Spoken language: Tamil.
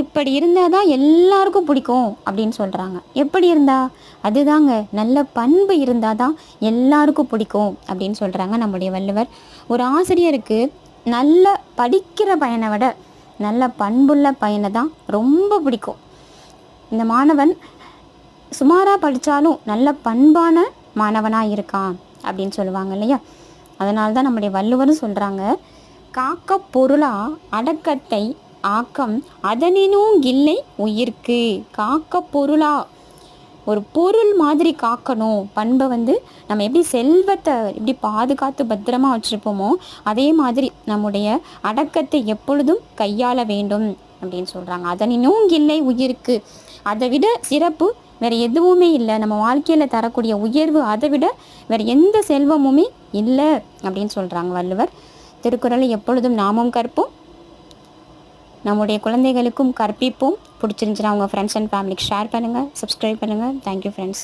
இப்படி இருந்தால் தான் எல்லாருக்கும் பிடிக்கும் அப்படின்னு சொல்கிறாங்க எப்படி இருந்தா? அதுதாங்க நல்ல பண்பு இருந்தால் தான் எல்லாருக்கும் பிடிக்கும் அப்படின்னு சொல்கிறாங்க நம்முடைய வள்ளுவர். ஒரு ஆசிரியருக்கு நல்ல படிக்கிற பையனை விட நல்ல பண்புள்ள பையனை தான் ரொம்ப பிடிக்கும். இந்த மாணவன் சுமாராக படித்தாலும் நல்ல பண்பான மாணவனாக இருக்கான் அப்படின்னு சொல்லுவாங்க இல்லையா? அதனால தான் நம்முடைய வள்ளுவரும் சொல்கிறாங்க காக்க பொருளாக அடக்கத்தை ஆக்கம் அதனினும் இல்லை உயிர்க்கு. காக்க பொருளா? ஒரு பொருள் மாதிரி காக்கணும். பண்பை வந்து நம்ம எப்படி செல்வத்தை எப்படி பாதுகாத்து பத்திரமா வச்சுருப்போமோ அதே மாதிரி நம்முடைய அடக்கத்தை எப்பொழுதும் கையாள வேண்டும் அப்படின்னு சொல்கிறாங்க அதனினும் இல்லை உயிருக்கு. அதை விட சிறப்பு வேறு எதுவுமே இல்லை. நம்ம வாழ்க்கையில் தரக்கூடிய உயர்வு அதை விட வேறு எந்த செல்வமுமே இல்லை அப்படின்னு சொல்கிறாங்க வள்ளுவர். திருக்குறளை எப்பொழுதும் நாமும் கற்போம். நம்முடைய குழந்தைகளுக்கும் கற்பிப்போம் பிடிச்சிருந்துச்சுன்னா உங்கள் ஃப்ரெண்ட்ஸ் அண்ட் ஃபேமிலிக்கு ஷேர் பண்ணுங்கள் சப்ஸ்கிரைப் பண்ணுங்கள் தேங்க்யூ ஃப்ரெண்ட்ஸ்